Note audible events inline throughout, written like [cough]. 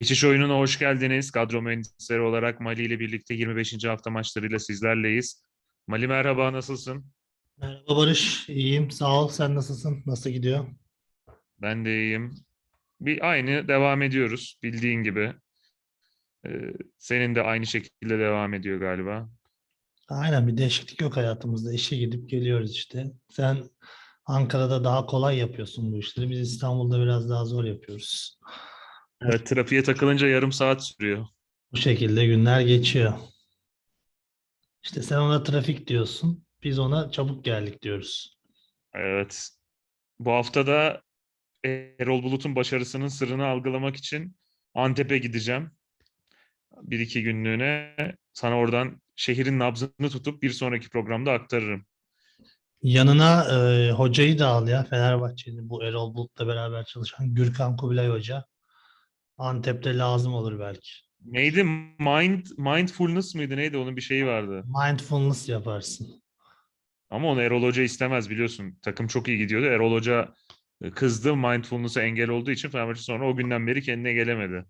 Geçiş oyununa hoş geldiniz. Kadro mühendisleri olarak Mali ile birlikte 25. hafta maçlarıyla sizlerleyiz. Mali merhaba, nasılsın? Merhaba Barış, iyiyim. Sağ ol. Sen nasılsın? Nasıl gidiyor? Ben de iyiyim. Bir aynı devam ediyoruz bildiğin gibi. Ee, senin de aynı şekilde devam ediyor galiba. Aynen bir değişiklik yok hayatımızda. İşe gidip geliyoruz işte. Sen Ankara'da daha kolay yapıyorsun bu işleri. Biz İstanbul'da biraz daha zor yapıyoruz. Evet, trafiğe takılınca yarım saat sürüyor. Bu şekilde günler geçiyor. İşte sen ona trafik diyorsun. Biz ona çabuk geldik diyoruz. Evet. Bu hafta da Erol Bulut'un başarısının sırrını algılamak için Antep'e gideceğim. Bir iki günlüğüne. Sana oradan şehrin nabzını tutup bir sonraki programda aktarırım. Yanına e, hocayı da al ya. Fenerbahçe'nin bu Erol Bulut'la beraber çalışan Gürkan Kubilay Hoca. Antep'te lazım olur belki. Neydi? Mind, mindfulness mıydı? Neydi? Onun bir şeyi vardı. Mindfulness yaparsın. Ama onu Erol Hoca istemez biliyorsun. Takım çok iyi gidiyordu. Erol Hoca e, kızdı. Mindfulness'a engel olduğu için Fenerbahçe sonra o günden beri kendine gelemedi.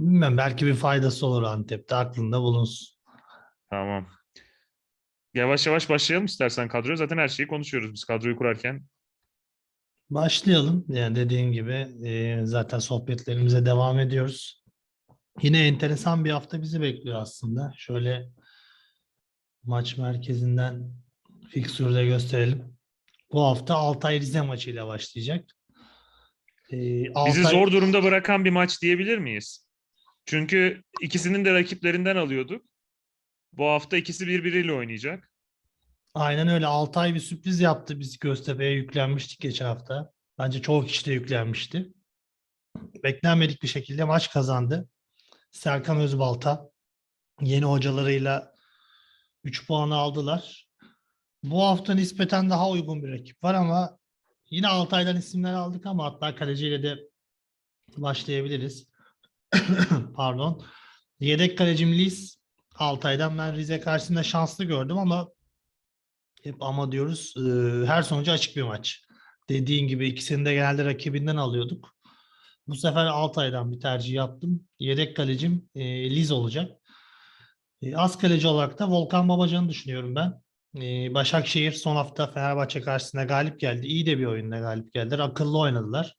Bilmem belki bir faydası olur Antep'te aklında bulunsun. Tamam. Yavaş yavaş başlayalım istersen kadroya. Zaten her şeyi konuşuyoruz biz kadroyu kurarken. Başlayalım. Yani dediğin gibi e, zaten sohbetlerimize devam ediyoruz. Yine enteresan bir hafta bizi bekliyor aslında. Şöyle maç merkezinden fiksürde gösterelim. Bu hafta Altay Rize maçıyla başlayacak. E, Bizi Altay- zor durumda bırakan bir maç diyebilir miyiz? Çünkü ikisinin de rakiplerinden alıyorduk. Bu hafta ikisi birbiriyle oynayacak. Aynen öyle. Altay bir sürpriz yaptı. Biz Göztepe'ye yüklenmiştik geçen hafta. Bence çoğu kişi de yüklenmişti. Beklenmedik bir şekilde maç kazandı. Serkan Özbalta yeni hocalarıyla 3 puanı aldılar. Bu hafta nispeten daha uygun bir rakip var ama yine Altay'dan isimler aldık ama hatta kaleciyle de başlayabiliriz. [clears throat] Pardon. Yedek kalecim Lis Altay'dan ben Rize karşısında şanslı gördüm ama hep ama diyoruz e, her sonucu açık bir maç. Dediğin gibi ikisini de genelde rakibinden alıyorduk. Bu sefer Altay'dan bir tercih yaptım. Yedek kalecim e, Liz olacak. E, az kaleci olarak da Volkan Babacan'ı düşünüyorum ben. E, Başakşehir son hafta Fenerbahçe karşısında galip geldi. İyi de bir oyunda galip geldiler. Akıllı oynadılar.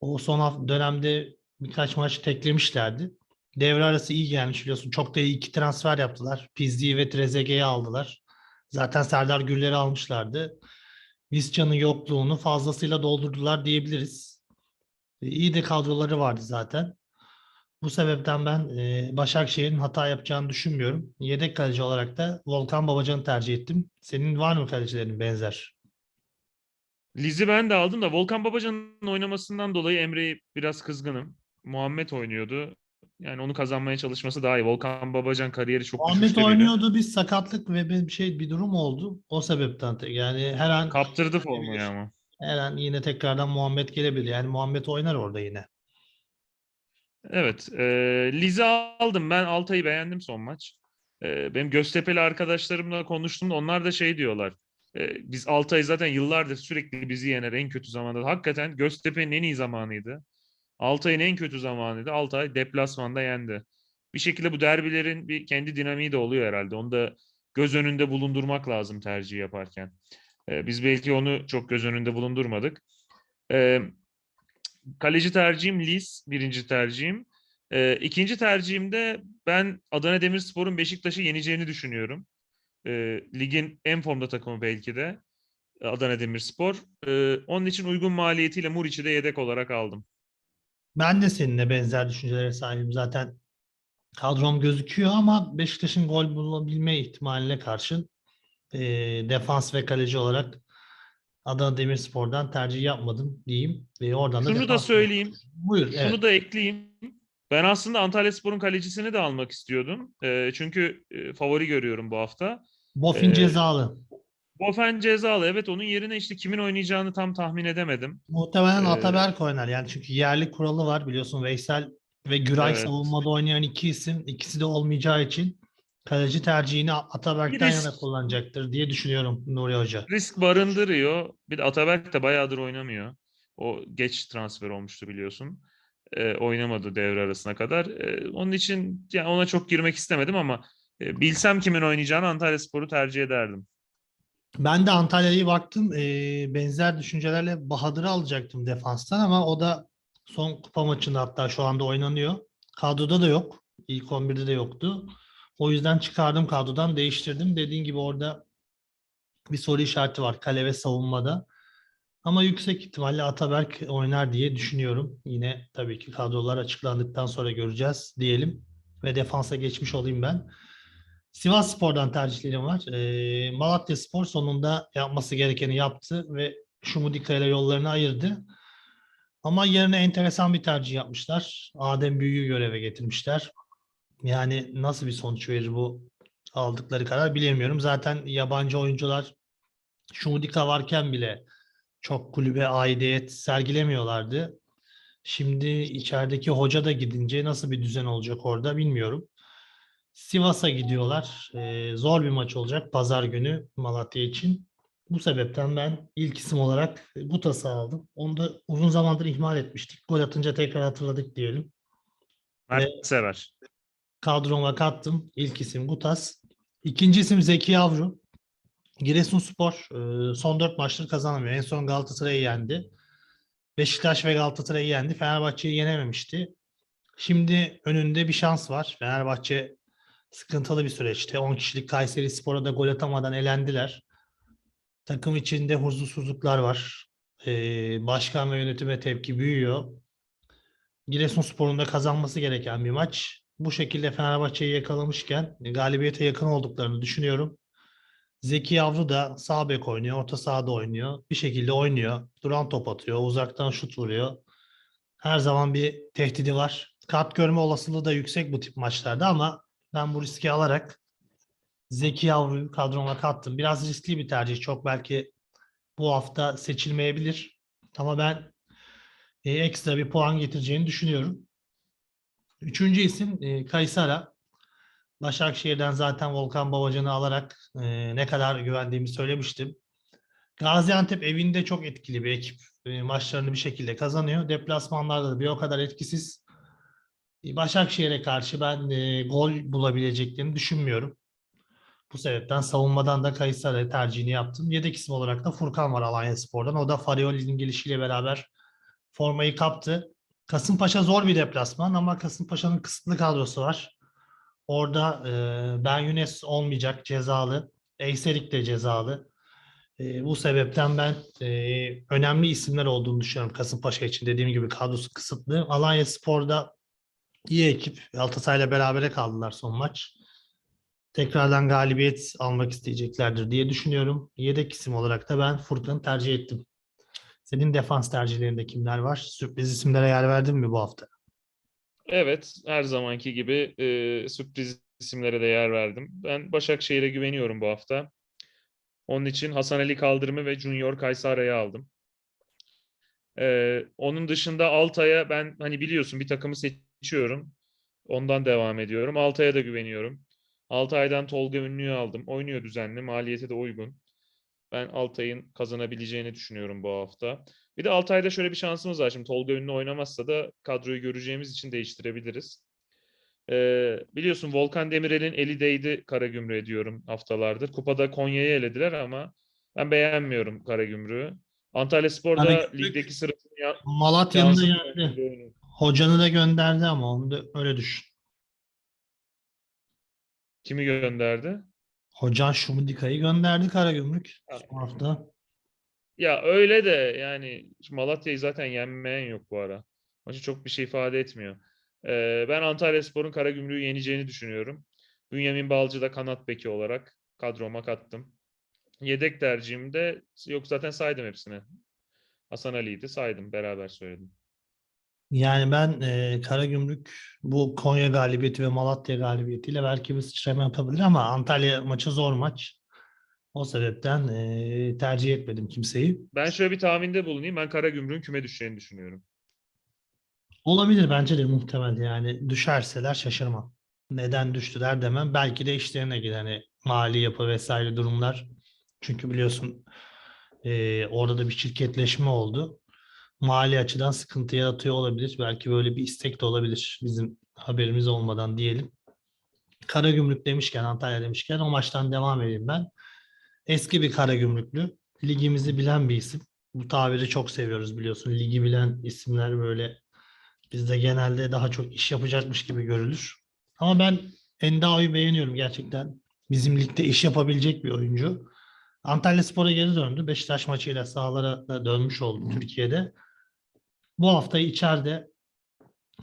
O son hafta dönemde birkaç maç teklemişlerdi. Devre arası iyi gelmiş biliyorsun. Çok da iyi iki transfer yaptılar. Pizzi'yi ve Trezeguet'i aldılar. Zaten Serdar Güller'i almışlardı. Visca'nın yokluğunu fazlasıyla doldurdular diyebiliriz. E, İyi de kadroları vardı zaten. Bu sebepten ben e, Başakşehir'in hata yapacağını düşünmüyorum. Yedek kaleci olarak da Volkan Babacan'ı tercih ettim. Senin var mı kalecilerin benzer? Liz'i ben de aldım da Volkan Babacan'ın oynamasından dolayı Emre'yi biraz kızgınım. Muhammed oynuyordu. Yani onu kazanmaya çalışması daha iyi. Volkan Babacan kariyeri çok biri. oynuyordu bir sakatlık ve bir şey bir durum oldu. O sebepten te- yani her an Kaptırdı formayı ama. her an yine tekrardan Muhammed gelebilir. Yani Muhammed oynar orada yine. Evet. E, Liz'i aldım. Ben Altay'ı beğendim son maç. E, benim Göztepe'li arkadaşlarımla konuştum. da Onlar da şey diyorlar. E, biz Altay zaten yıllardır sürekli bizi yener en kötü zamanda. Hakikaten Göztepe'nin en iyi zamanıydı. Altay'ın en kötü zamanıydı. Altay deplasmanda yendi. Bir şekilde bu derbilerin bir kendi dinamiği de oluyor herhalde. Onu da göz önünde bulundurmak lazım tercih yaparken. E, biz belki onu çok göz önünde bulundurmadık. E, kaleci tercihim Lis, birinci tercihim. E, ikinci tercihimde ben Adana Demirspor'un Beşiktaş'ı yeneceğini düşünüyorum. E, ligin en formda takımı belki de Adana Demirspor. E, onun için uygun maliyetiyle Muriç'i de yedek olarak aldım. Ben de seninle benzer düşüncelere sahibim. Zaten kadrom gözüküyor ama Beşiktaş'ın gol bulabilme ihtimaline karşın e, defans ve kaleci olarak Adana Demirspor'dan tercih yapmadım diyeyim. Ve oradan da Şunu da defans- söyleyeyim. Buyur. Şunu evet. da ekleyeyim. Ben aslında Antalyaspor'un kalecisini de almak istiyordum. E, çünkü e, favori görüyorum bu hafta. Bofin e, cezalı. Bofen cezalı. Evet onun yerine işte kimin oynayacağını tam tahmin edemedim. Muhtemelen e, Ataberk oynar. Yani çünkü yerli kuralı var biliyorsun Veysel ve Güray Evet. savunmada oynayan iki isim. ikisi de olmayacağı için kaleci tercihini Ataberk'ten risk- yana kullanacaktır diye düşünüyorum Nuri Hoca. risk barındırıyor. Bir de Ataberk de bayağıdır oynamıyor. O geç transfer olmuştu biliyorsun. e, oynamadı devre arasına kadar. E, onun için yani ona çok girmek istemedim ama e, bilsem kimin oynayacağını Antalyaspor'u tercih ederdim. Ben de Antalya'ya baktım. Ee, benzer düşüncelerle Bahadır'ı alacaktım defanstan ama o da son kupa maçında hatta şu anda oynanıyor. Kadroda da yok. İlk 11'de de yoktu. O yüzden çıkardım kadrodan değiştirdim. Dediğin gibi orada bir soru işareti var kale ve savunmada. Ama yüksek ihtimalle Ataberk oynar diye düşünüyorum. Yine tabii ki kadrolar açıklandıktan sonra göreceğiz diyelim. Ve defansa geçmiş olayım ben. Sivas Spor'dan tercihlerim var. Ee, Malatya Spor sonunda yapması gerekeni yaptı ve Şumudika ile yollarını ayırdı. Ama yerine enteresan bir tercih yapmışlar. Adem Büyü'yü göreve getirmişler. Yani nasıl bir sonuç verir bu aldıkları karar bilemiyorum. Zaten yabancı oyuncular Şumudika varken bile çok kulübe aidiyet sergilemiyorlardı. Şimdi içerideki hoca da gidince nasıl bir düzen olacak orada bilmiyorum. Sivas'a gidiyorlar. Ee, zor bir maç olacak pazar günü Malatya için. Bu sebepten ben ilk isim olarak Gutas'ı aldım. Onu da uzun zamandır ihmal etmiştik. Gol atınca tekrar hatırladık diyelim. Mert Evet. sever. Kadroma kattım. İlk isim Gutas. İkinci isim Zeki Yavru. Giresunspor e, son dört maçtır kazanamıyor. En son Galatasaray'ı yendi. Beşiktaş ve Galatasaray'ı yendi. Fenerbahçe'yi yenememişti. Şimdi önünde bir şans var. Fenerbahçe sıkıntılı bir süreçte. 10 kişilik Kayseri Spor'a da gol atamadan elendiler. Takım içinde huzursuzluklar var. E, başkan ve yönetime tepki büyüyor. Giresunspor'un da kazanması gereken bir maç. Bu şekilde Fenerbahçe'yi yakalamışken galibiyete yakın olduklarını düşünüyorum. Zeki Yavru da sağ bek oynuyor, orta sahada oynuyor. Bir şekilde oynuyor. Duran top atıyor, uzaktan şut vuruyor. Her zaman bir tehdidi var. Kart görme olasılığı da yüksek bu tip maçlarda ama ben bu riski alarak Zeki Yavru'yu kadroma kattım. Biraz riskli bir tercih. Çok belki bu hafta seçilmeyebilir. Ama ben e, ekstra bir puan getireceğini düşünüyorum. Üçüncü isim e, Kaysara. Başakşehir'den zaten Volkan Babacan'ı alarak e, ne kadar güvendiğimi söylemiştim. Gaziantep evinde çok etkili bir ekip. E, maçlarını bir şekilde kazanıyor. Deplasmanlarda da bir o kadar etkisiz. E, Başakşehir'e karşı ben e, gol bulabileceklerini düşünmüyorum. Bu sebepten savunmadan da Kayseri tercihini yaptım. Yedek isim olarak da Furkan var Alanya Spor'dan. O da Farioli'nin gelişiyle beraber formayı kaptı. Kasımpaşa zor bir deplasman ama Kasımpaşa'nın kısıtlı kadrosu var. Orada e, Ben Yunus olmayacak cezalı. Eyserik de cezalı. E, bu sebepten ben e, önemli isimler olduğunu düşünüyorum Kasımpaşa için. Dediğim gibi kadrosu kısıtlı. Alanya Spor'da iyi ekip. Galatasaray'la berabere kaldılar son maç. Tekrardan galibiyet almak isteyeceklerdir diye düşünüyorum. Yedek isim olarak da ben Furkan'ı tercih ettim. Senin defans tercihlerinde kimler var? Sürpriz isimlere yer verdin mi bu hafta? Evet, her zamanki gibi e, sürpriz isimlere de yer verdim. Ben Başakşehir'e güveniyorum bu hafta. Onun için Hasan Ali Kaldırım'ı ve Junior Kaysara'yı aldım. E, onun dışında Altay'a ben hani biliyorsun bir takımı seçiyorum. Ondan devam ediyorum. Altay'a da güveniyorum. Altay'dan Tolga Ünlü'yü aldım. Oynuyor düzenli, maliyete de uygun. Ben Altay'ın kazanabileceğini düşünüyorum bu hafta. Bir de Altay'da şöyle bir şansımız var. Şimdi Tolga Ünlü oynamazsa da kadroyu göreceğimiz için değiştirebiliriz. Ee, biliyorsun Volkan Demirel'in eli değdi Karagümrük'e diyorum haftalardır. Kupada Konya'yı elediler ama ben beğenmiyorum Karagümrük'ü. Antalya Spor'da Karagümrük- ligdeki sırasını ya- Malatya'nın yendi. Hocanı da gönderdi ama onu da öyle düşün. Kimi gönderdi? Hocan Şumudika'yı gönderdi Karagümrük Ha. son hafta. Ya öyle de yani Malatya'yı zaten yenmeyen yok bu ara. Maçı çok bir şey ifade etmiyor. Ee, ben Antalyaspor'un Karagümrük'ü yeneceğini düşünüyorum. Bünyamin Balcı da kanat beki olarak kadroma kattım. Yedek tercihimde yok zaten saydım hepsini. Hasan Ali'ydi saydım beraber söyledim. Yani ben e, Karagümrük bu Konya galibiyeti ve Malatya galibiyetiyle belki bir sıçrama yapabilir ama Antalya maçı zor maç. O sebepten e, tercih etmedim kimseyi. Ben şöyle bir tahminde bulunayım. Ben Karagümrük'ün küme düşeceğini düşünüyorum. Olabilir bence de muhtemel yani düşerseler şaşırmam. Neden düştüler demem. Belki de işlerine gider hani mali yapı vesaire durumlar. Çünkü biliyorsun e, orada da bir şirketleşme oldu. Mali açıdan sıkıntı yaratıyor olabilir. Belki böyle bir istek de olabilir bizim haberimiz olmadan diyelim. Karagümrük demişken, Antalya demişken o maçtan devam edeyim ben. Eski bir Karagümrüklü, ligimizi bilen bir isim. Bu tabiri çok seviyoruz biliyorsun. Ligi bilen isimler böyle bizde genelde daha çok iş yapacakmış gibi görülür. Ama ben Endao'yu beğeniyorum gerçekten. Bizim ligde iş yapabilecek bir oyuncu. Antalya Spor'a geri döndü. Beşiktaş maçıyla sahalara dönmüş oldu Türkiye'de. Bu hafta içeride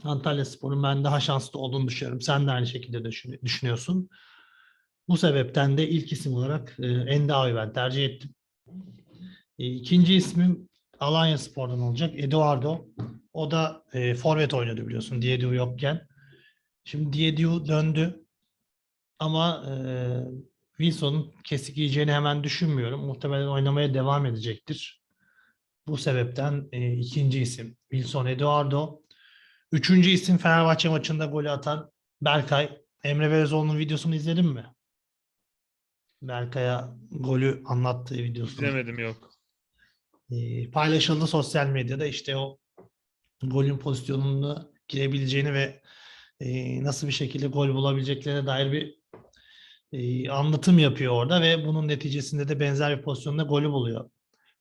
Antalya Spor'un ben daha şanslı olduğunu düşünüyorum. Sen de aynı şekilde düşün- düşünüyorsun. Bu sebepten de ilk isim olarak e, Endao'yu ben tercih ettim. E, İkinci ismim Alanya Spor'dan olacak. Eduardo. O da e, forvet oynadı biliyorsun Diediu yokken. Şimdi Diediu döndü. Ama e, Wilson'un kesik yiyeceğini hemen düşünmüyorum. Muhtemelen oynamaya devam edecektir. Bu sebepten e, ikinci isim Wilson Eduardo. Üçüncü isim Fenerbahçe maçında golü atan Berkay. Emre Belözoğlu'nun videosunu izledin mi? Berkay'a golü anlattığı videosunu. İzlemedim yok. E, paylaşıldı sosyal medyada işte o golün pozisyonunu girebileceğini ve e, nasıl bir şekilde gol bulabileceklerine dair bir e, anlatım yapıyor orada ve bunun neticesinde de benzer bir pozisyonda golü buluyor.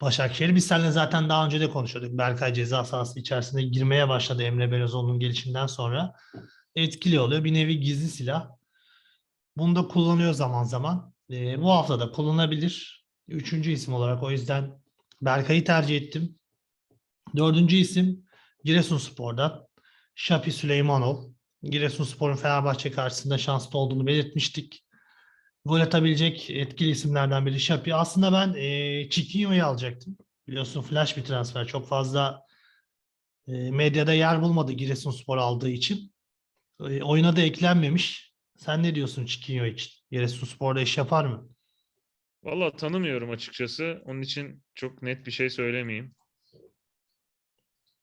Başakşehir biz seninle zaten daha önce de konuşuyorduk. Berkay ceza sahası içerisinde girmeye başladı Emre Belözoğlu'nun gelişinden sonra. Etkili oluyor. Bir nevi gizli silah. Bunu da kullanıyor zaman zaman. E, bu hafta da kullanabilir. Üçüncü isim olarak o yüzden Berkay'ı tercih ettim. Dördüncü isim Giresunspor'dan Şapi Süleymanov. Giresunspor'un Fenerbahçe karşısında şanslı olduğunu belirtmiştik. Gol atabilecek etkili isimlerden biri Şapi. Aslında ben e, Chiquinho'yu alacaktım. Biliyorsun flash bir transfer. Çok fazla e, medyada yer bulmadı Giresunspor aldığı için. E, oyuna da eklenmemiş. Sen ne diyorsun Chiquinho için? Giresunspor'da iş yapar mı? Valla tanımıyorum açıkçası. Onun için çok net bir şey söylemeyeyim.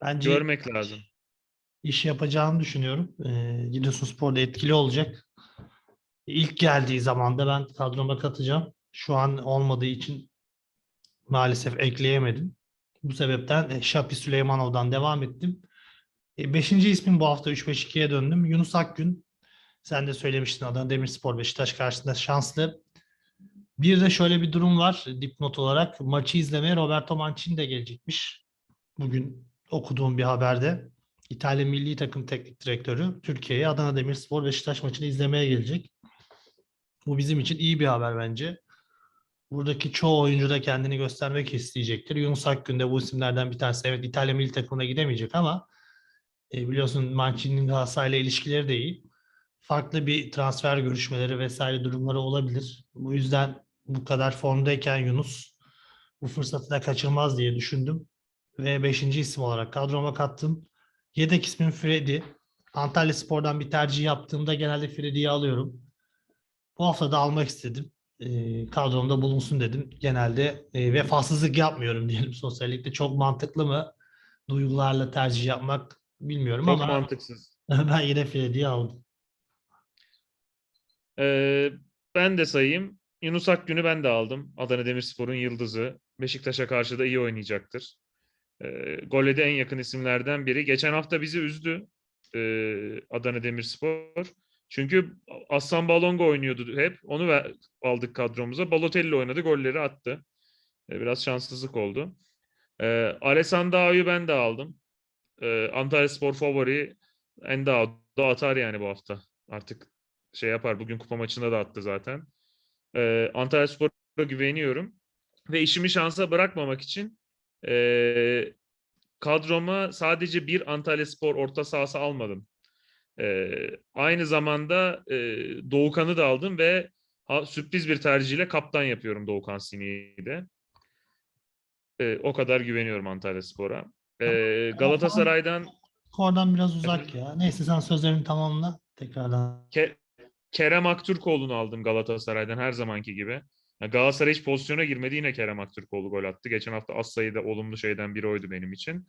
Bence Görmek lazım. iş yapacağını düşünüyorum. Ee, Giresunspor'da etkili olacak. İlk geldiği zaman da ben kadroma katacağım. Şu an olmadığı için maalesef ekleyemedim. Bu sebepten e, Şapi Süleymanov'dan devam ettim. E, beşinci ismim bu hafta 3-5-2'ye döndüm. Yunus Akgün. Sen de söylemiştin Adana Demirspor Beşiktaş karşısında şanslı. Bir de şöyle bir durum var dipnot olarak. Maçı izlemeye Roberto Mancini de gelecekmiş. Bugün okuduğum bir haberde. İtalya Milli Takım Teknik Direktörü Türkiye'ye Adana Demirspor Beşiktaş maçını izlemeye gelecek. Bu bizim için iyi bir haber bence. Buradaki çoğu oyuncu da kendini göstermek isteyecektir. Yunus Akgün de bu isimlerden bir tanesi. Evet İtalya Milli Takımına gidemeyecek ama e, biliyorsun Mancini'nin Galatasaray'la ilişkileri de iyi. Farklı bir transfer görüşmeleri vesaire durumları olabilir. Bu yüzden bu kadar formdayken Yunus bu fırsatı da kaçırmaz diye düşündüm. Ve beşinci isim olarak kadroma kattım. Yedek ismim Freddy. Antalya Spor'dan bir tercih yaptığımda genelde Freddy'yi alıyorum. Bu hafta da almak istedim. E, kadromda bulunsun dedim. Genelde e, vefasızlık yapmıyorum [laughs] diyelim sosyallikte. Çok mantıklı mı? Duygularla tercih yapmak bilmiyorum Çok ama mantıksız. [laughs] ben yine Freddy'yi aldım. Ee, ben de sayayım. Yunus Akgün'ü ben de aldım. Adana Demirspor'un yıldızı. Beşiktaş'a karşı da iyi oynayacaktır. Ee, gole de en yakın isimlerden biri. Geçen hafta bizi üzdü ee, Adana Demirspor. Çünkü Aslan Balongo oynuyordu hep. Onu aldık kadromuza. Balotelli oynadı, golleri attı. Ee, biraz şanssızlık oldu. Ee, Alessandrao'yu ben de aldım. Ee, Antalya Spor favori Endao da atar yani bu hafta. Artık şey yapar. Bugün kupa maçında da attı zaten. Ee, Antalya Spor'a güveniyorum. Ve işimi şansa bırakmamak için ee, kadroma sadece bir Antalya Spor orta sahası almadım. Ee, aynı zamanda ee, Doğukan'ı da aldım ve ha, sürpriz bir tercihle kaptan yapıyorum Doğukan Sini'yi de. Ee, o kadar güveniyorum Antalya Spor'a. Ee, Galatasaray'dan Oradan biraz uzak ya. Neyse sen sözlerini tamamla. Tekrardan. Ke- Kerem Aktürkoğlu'nu aldım Galatasaray'dan her zamanki gibi. Yani Galatasaray hiç pozisyona girmedi yine Kerem Aktürkoğlu gol attı. Geçen hafta az sayıda olumlu şeyden biri oydu benim için.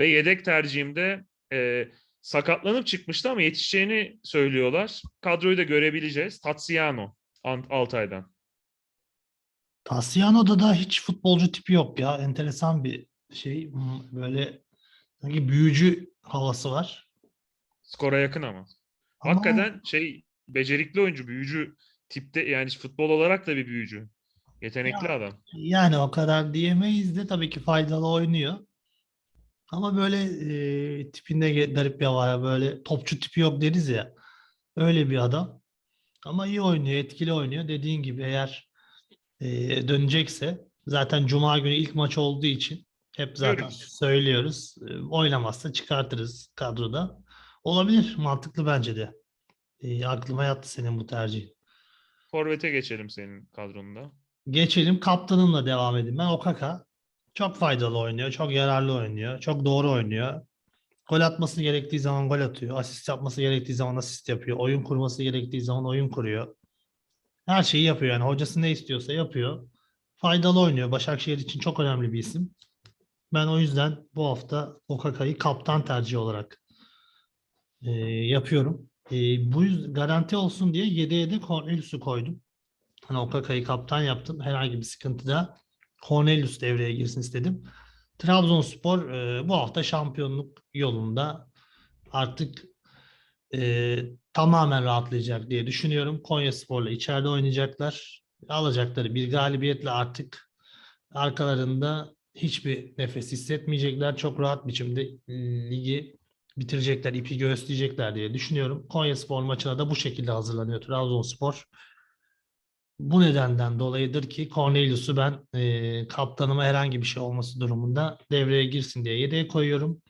Ve yedek tercihimde e, sakatlanıp çıkmıştı ama yetişeceğini söylüyorlar. Kadroyu da görebileceğiz. Tatsiano Altay'dan. Tassiano'da da hiç futbolcu tipi yok ya. Enteresan bir şey. Hmm, Böyle sanki büyücü havası var. Skora yakın ama. Ama Hakikaten şey becerikli oyuncu, büyücü tipte yani futbol olarak da bir büyücü. Yetenekli adam. yani o kadar diyemeyiz de tabii ki faydalı oynuyor. Ama böyle e, tipinde garip bir var. Böyle topçu tipi yok deriz ya. Öyle bir adam. Ama iyi oynuyor, etkili oynuyor. Dediğin gibi eğer e, dönecekse zaten Cuma günü ilk maç olduğu için hep zaten Görürüz. söylüyoruz. E, oynamazsa çıkartırız kadroda. Olabilir. Mantıklı bence de. E, aklıma yattı senin bu tercih. Forvet'e geçelim senin kadronunda. Geçelim kaptanımla devam edeyim. Ben Okaka. Çok faydalı oynuyor. Çok yararlı oynuyor. Çok doğru oynuyor. Gol atması gerektiği zaman gol atıyor. Asist yapması gerektiği zaman asist yapıyor. Oyun kurması gerektiği zaman oyun kuruyor. Her şeyi yapıyor yani. Hocası ne istiyorsa yapıyor. Faydalı oynuyor. Başakşehir için çok önemli bir isim. Ben o yüzden bu hafta Okaka'yı kaptan tercih olarak e, yapıyorum. E, bu yüzden garanti olsun diye 7'ye de Cornelius'u koydum. Hani Okaka'yı kaptan yaptım. Herhangi bir sıkıntıda Cornelius devreye girsin istedim. Trabzonspor e, bu hafta şampiyonluk yolunda artık e, tamamen rahatlayacak diye düşünüyorum. Konyaspor'la içeride oynayacaklar. Alacakları bir galibiyetle artık arkalarında hiçbir nefes hissetmeyecekler. Çok rahat biçimde e, ligi bitirecekler, ipi göğüsleyecekler diye düşünüyorum. Konyaspor maçına da bu şekilde hazırlanıyor Trabzonspor. Bu nedenden dolayıdır ki Cornelius'u ben e, kaptanıma herhangi bir şey olması durumunda devreye girsin diye yedeğe koyuyorum.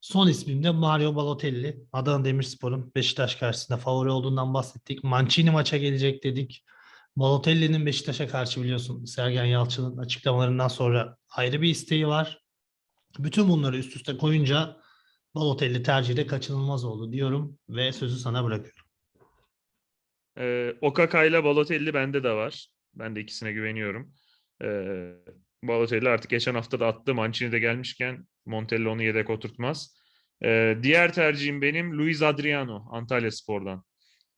Son ismim de Mario Balotelli. Adana Demirspor'un Beşiktaş karşısında favori olduğundan bahsettik. Mancini maça gelecek dedik. Balotelli'nin Beşiktaş'a karşı biliyorsun Sergen Yalçın'ın açıklamalarından sonra ayrı bir isteği var. Bütün bunları üst üste koyunca Balotelli tercihi de kaçınılmaz oldu diyorum ve sözü sana bırakıyorum. Ee, Okaka ile Balotelli bende de var. Ben de ikisine güveniyorum. Ee, Balotelli artık geçen hafta da attı. Mancini de gelmişken Montella onu yedek oturtmaz. Ee, diğer tercihim benim Luis Adriano Antalya Spor'dan.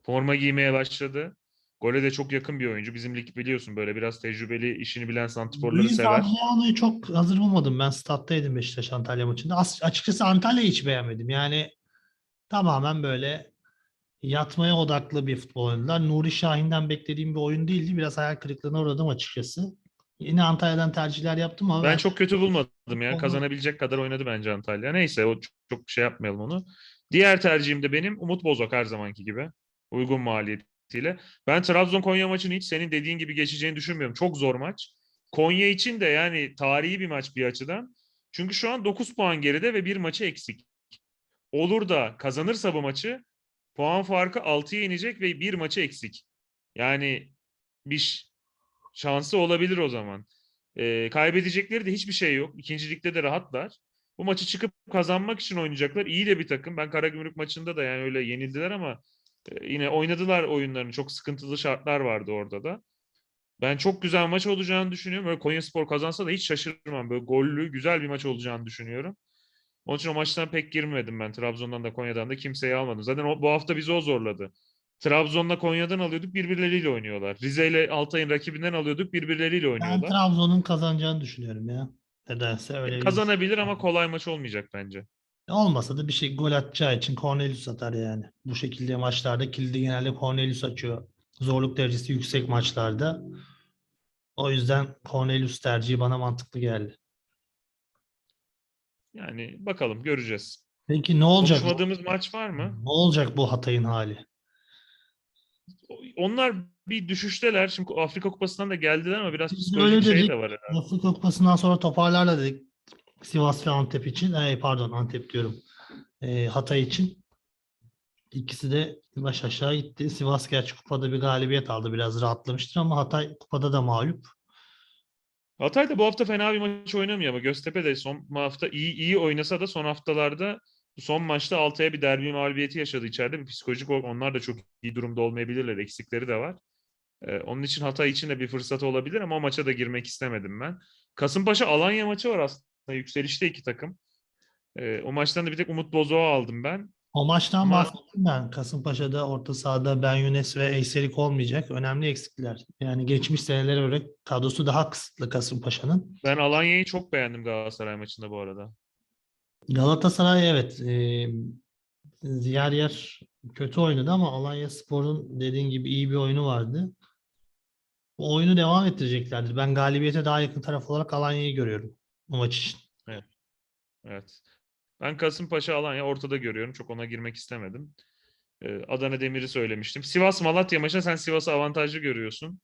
Forma giymeye başladı. Gole de çok yakın bir oyuncu. Bizim lig biliyorsun böyle biraz tecrübeli, işini bilen santiforları Luis sever. Adriano'yu çok hazır bulmadım. Ben stat'taydım Beşiktaş Antalya maçında. As- açıkçası Antalya'yı hiç beğenmedim. Yani tamamen böyle yatmaya odaklı bir futbol oynadılar. Nuri Şahin'den beklediğim bir oyun değildi. Biraz hayal kırıklığına uğradım açıkçası. Yine Antalya'dan tercihler yaptım ama Ben çok kötü bulmadım ya. Onu- Kazanabilecek kadar oynadı bence Antalya. Neyse o çok, çok şey yapmayalım onu. Diğer tercihim de benim Umut Bozok her zamanki gibi. Uygun maliyetiyle. Ben Trabzon Konya maçını hiç senin dediğin gibi geçeceğini düşünmüyorum. Çok zor maç. Konya için de yani tarihi bir maç bir açıdan. Çünkü şu an 9 puan geride ve bir maçı eksik. Olur da kazanırsa bu maçı puan farkı 6'ya inecek ve bir maçı eksik. Yani bir şansı olabilir o zaman. Ee, kaybedecekleri de hiçbir şey yok. İkincilikte de rahatlar. Bu maçı çıkıp kazanmak için oynayacaklar. İyi de bir takım. Ben Karagümrük maçında da yani öyle yenildiler ama e, yine oynadılar oyunlarını. Çok sıkıntılı şartlar vardı orada da. Ben çok güzel maç olacağını düşünüyorum. Böyle Konyaspor kazansa da hiç şaşırmam. Böyle gollü, güzel bir maç olacağını düşünüyorum. Onun için o maçtan pek girmedim ben. Trabzon'dan da Konya'dan da kimseyi almadım. Zaten o, bu hafta bizi o zorladı. Trabzon'la Konya'dan alıyorduk birbirleriyle oynuyorlar. Rize ile Altay'ın rakibinden alıyorduk birbirleriyle ben oynuyorlar. Trabzon'un kazanacağını düşünüyorum ya. Nedense öyle bir- Kazanabilir ama kolay maç olmayacak bence. Olmasa da bir şey gol atacağı için Cornelius atar yani. Bu şekilde maçlarda kilidi genelde Cornelius açıyor. Zorluk derecesi yüksek maçlarda. O yüzden Cornelius tercihi bana mantıklı geldi. Yani bakalım göreceğiz. Peki ne olacak? Konuşmadığımız maç var mı? Ne olacak bu Hatay'ın hali? Onlar bir düşüşteler. Şimdi Afrika Kupası'ndan da geldiler ama biraz Biz psikolojik şey dedik. de var herhalde. Afrika Kupası'ndan sonra toparlarlar dedik. Sivas ve Antep için. Ay, pardon Antep diyorum. Ee, Hatay için. İkisi de baş aşağı gitti. Sivas gerçi kupada bir galibiyet aldı. Biraz rahatlamıştır ama Hatay kupada da mağlup. Hatay da bu hafta fena bir maç oynamıyor ama Göztepe de son hafta iyi iyi oynasa da son haftalarda son maçta Altay'a bir derbi mağlubiyeti yaşadı içeride. Bir psikolojik olarak onlar da çok iyi durumda olmayabilirler. Eksikleri de var. Ee, onun için Hatay için de bir fırsat olabilir ama o maça da girmek istemedim ben. Kasımpaşa Alanya maçı var aslında. Yükselişte iki takım. Ee, o maçtan da bir tek Umut Bozok'u aldım ben. O maçtan Ama- bahsettim ben. Kasımpaşa'da orta sahada Ben Younes ve Eyserik olmayacak. Önemli eksikler. Yani geçmiş senelere göre kadrosu daha kısıtlı Kasımpaşa'nın. Ben Alanya'yı çok beğendim Galatasaray maçında bu arada. Galatasaray evet e, yer yer kötü oynadı ama Alanya Spor'un dediğin gibi iyi bir oyunu vardı. Bu oyunu devam ettireceklerdir. Ben galibiyete daha yakın taraf olarak Alanya'yı görüyorum bu maç için. Evet. Ben Kasımpaşa Alanya ortada görüyorum. Çok ona girmek istemedim. Ee, Adana Demir'i söylemiştim. Sivas Malatya maçında sen Sivas'ı avantajlı görüyorsun.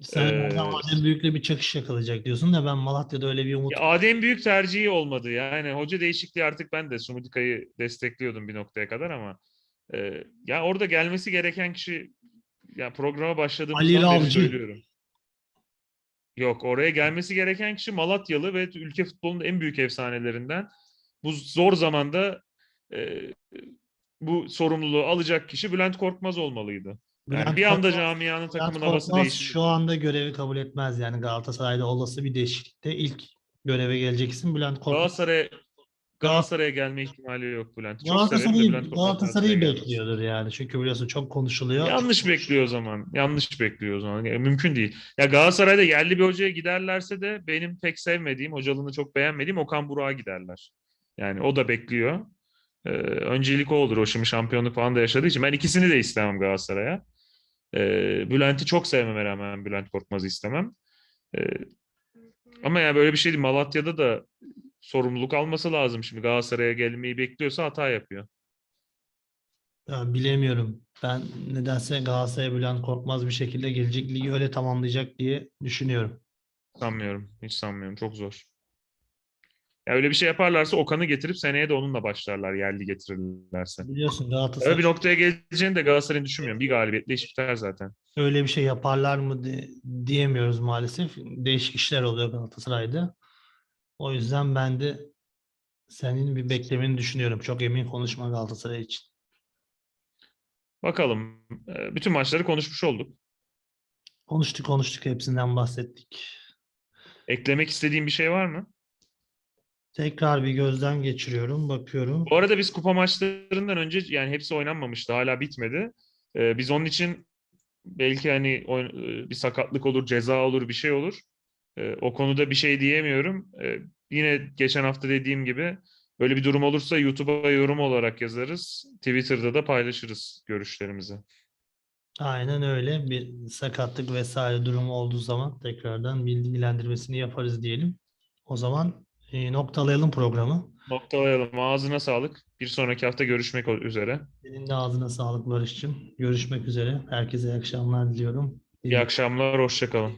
Sen Ee, Adem Büyük'le bir çakış yakalayacak diyorsun da ben Malatya'da öyle bir umut Ya Adem Büyük tercihi olmadı. Yani hoca değişikliği artık ben de Sumudika'yı destekliyordum bir noktaya kadar ama e, ya orada gelmesi gereken kişi ya programa başladığımızdan Ali beri söylüyorum. Yok oraya gelmesi gereken kişi Malatyalı ve ülke futbolunun en büyük efsanelerinden. Bu zor zamanda e, bu sorumluluğu alacak kişi Bülent Korkmaz olmalıydı. Yani Bülent bir anda Korkmaz- camianın Bülent takımın havası Korkmaz değişti. şu anda görevi kabul etmez yani Galatasaray'da olası bir değişiklikte ilk göreve gelecek isim Bülent Korkmaz. Galatasaray'a Galatasaray'a gelme ihtimali yok Bülent. Galatasaray'ı Bülent Galatasaray'ı bekliyordur yani. Çünkü biliyorsun çok konuşuluyor. Yanlış bekliyor o zaman. Yanlış bekliyor o zaman. Yani mümkün değil. Ya Galatasaray'da yerli bir hocaya giderlerse de benim pek sevmediğim, hocalığını çok beğenmediğim Okan Burak'a giderler. Yani o da bekliyor. Ee, öncelik o olur. O şimdi şampiyonluk falan da yaşadığı için. Ben ikisini de istemem Galatasaray'a. Ee, Bülent'i çok sevmeme rağmen Bülent Korkmaz'ı istemem. Ee, ama yani böyle bir şey değil. Malatya'da da sorumluluk alması lazım. Şimdi Galatasaray'a gelmeyi bekliyorsa hata yapıyor. Ya bilemiyorum. Ben nedense Galatasaray'a Bülent Korkmaz bir şekilde gelecek ligi öyle tamamlayacak diye düşünüyorum. Sanmıyorum. Hiç sanmıyorum. Çok zor. Ya öyle bir şey yaparlarsa Okan'ı getirip seneye de onunla başlarlar yerli getirirlerse. Biliyorsun Galatasaray Öyle bir noktaya geleceğini de Galatasaray'ın düşünmüyorum. Bir galibiyetle iş biter zaten. öyle bir şey yaparlar mı di- diyemiyoruz maalesef. Değişik işler oluyor Galatasaray'da. O yüzden ben de senin bir beklemeni düşünüyorum. Çok emin konuşma Galatasaray için. Bakalım. Ee, Bütün maçları konuşmuş olduk. Konuştuk konuştuk hepsinden bahsettik. Eklemek istediğin bir şey var mı? Tekrar bir gözden geçiriyorum, bakıyorum. Bu arada biz kupa maçlarından önce yani hepsi oynanmamıştı. Hala bitmedi. Ee, biz onun için belki hani e, bir sakatlık olur, ceza olur, bir şey olur. Ee, o konuda bir şey diyemiyorum. Ee, yine geçen hafta dediğim gibi böyle bir durum olursa YouTube'a yorum olarak yazarız. Twitter'da da paylaşırız görüşlerimizi. Aynen öyle. Bir sakatlık vesaire durumu olduğu zaman tekrardan bilgilendirmesini yaparız diyelim. O zaman e, noktalayalım programı. Noktalayalım. Ağzına sağlık. Bir sonraki hafta görüşmek üzere. Senin de ağzına sağlık Barış'cığım. Görüşmek üzere. Herkese iyi akşamlar diliyorum. İyi akşamlar, hoşça kalın.